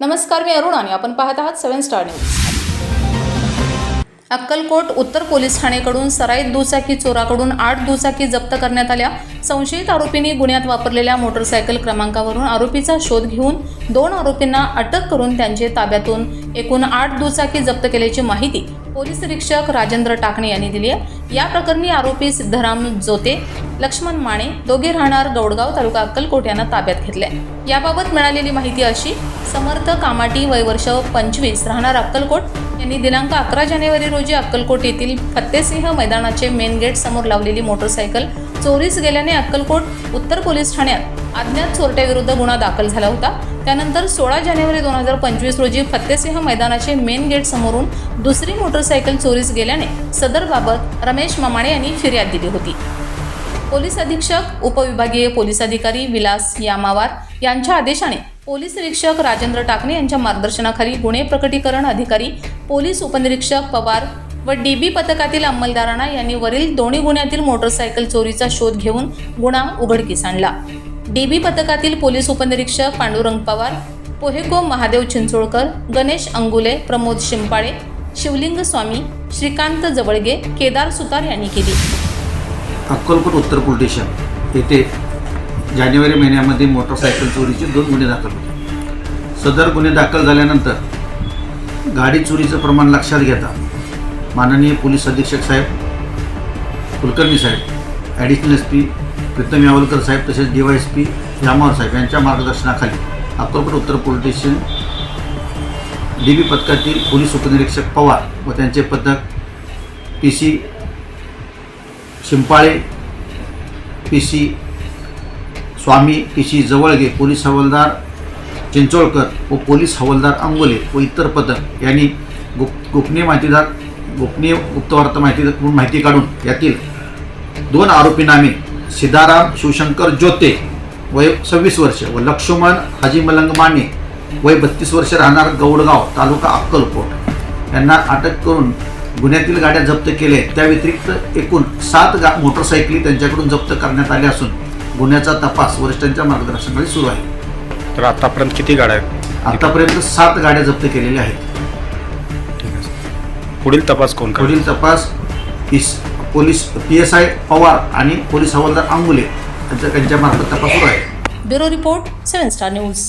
नमस्कार मी अरुण आणि आपण पाहत आहात सेव्हन स्टार न्यूज. अक्कलकोट उत्तर पोलीस ठाणेकडून सराईत दुचाकी चोराकडून आठ दुचाकी जप्त करण्यात आल्या. संशयित आरोपींनी गुन्ह्यात वापरलेल्या मोटरसायकल क्रमांकावरून आरोपीचा शोध घेऊन दोन आरोपींना अटक करून त्यांचे ताब्यातून एकूण आठ दुचाकी जप्त केल्याची माहिती पोलीस निरीक्षक राजेंद्र टाकणे यांनी दिली आहे. या प्रकरणी आरोपी सिद्धराम जोते लक्ष्मण माने दोघे राहणार गौडगाव तालुका अक्कलकोट यांना ताब्यात घेतले याबाबत मिळालेली माहिती अशी समर्थ कामाटी वयवर्ष पंचवीस राहणार अक्कलकोट यांनी दिनांक अकरा जानेवारी रोजी अक्कलकोट येथील फत्तेसिंह मैदानाचे मेन गेट समोर लावलेली मोटरसायकल चोरीस गेल्याने अक्कलकोट उत्तर पोलीस ठाण्यात अज्ञात चोरट्याविरुद्ध गुन्हा दाखल झाला होता. त्यानंतर सोळा जानेवारी दोन हजार पंचवीस रोजी फत्तेसिंह मैदानाचे मेन गेट समोरून दुसरी मोटरसायकल चोरीस गेल्याने सदरबाबत रमेश ममाणे यांनी फिर्याद दिली होती. पोलीस अधीक्षक उपविभागीय पोलीस अधिकारी विलास यामावार यांच्या आदेशाने पोलीस निरीक्षक राजेंद्र टाकणे यांच्या मार्गदर्शनाखाली गुन्हे प्रकटीकरण अधिकारी पोलीस उपनिरीक्षक पवार व डी बी पथकातील अंमलदारांना यांनी वरील दोन्ही गुन्ह्यातील मोटरसायकल चोरीचा शोध घेऊन गुन्हा उघडकीस आणला. डी बी पथकातील पोलीस उपनिरीक्षक पांडुरंग पवार पोहेको महादेव चिंचोळकर गणेश अंगुले प्रमोद शिंपाळे शिवलिंग स्वामी श्रीकांत जवळगे केदार सुतार यांनी केली. अक्कलकोट उत्तर पोलीस स्टेशन येथे जानेवारी महिन्यामध्ये मोटरसायकल चोरीचे दोन गुन्हे दाखल होते. सदर गुन्हे दाखल झाल्यानंतर गाडी चोरीचं प्रमाण लक्षात घेता माननीय पोलीस अधीक्षक साहेब कुलकर्णी साहेब additional S P Pritam Yavalkar साहेब तसेच D Y S P Jamawar साहेब यांच्या मार्गदर्शनाखाली अक्कलकोट उत्तर पोलीस स्टेशन डी बी पथकातील पोलीस उपनिरीक्षक पवार व त्यांचे पथक P C Shimpale P C Swami P C Jawalge police हवालदार चिंचोळकर व पोलीस हवालदार अंगोले व इतर पथक यांनी गुप गोपनीय माहितीदार गोपनीय गुप्तवार्ता माहिती माहिती काढून यातील दोन आरोपी नामे सिद्धाराम शिवशंकर जोते वय सव्वीस वर्ष व लक्ष्मण हाजी मलंग माने वय बत्तीस वर्ष राहणार गौडगाव तालुका अक्कलकोट. यांना अटक करून गुन्ह्यातील गाड्या जप्त केल्या. त्या व्यतिरिक्त एकूण सात गा मोटरसायकली त्यांच्याकडून जप्त करण्यात आल्या असून गुन्ह्याचा तपास वरिष्ठांच्या मार्गदर्शनाखाली सुरू आहे. तर आतापर्यंत किती गाड्या आहेत? आतापर्यंत सात गाड्या जप्त केलेल्या आहेत. पुढील तपास कोण करेल? पुढील तपास इस police P S I Pawar आणि पोलीस हवालदार अंगुले यांच्या त्यांच्या मार्फत तपास सुरू आहे. Bureau report seven star news.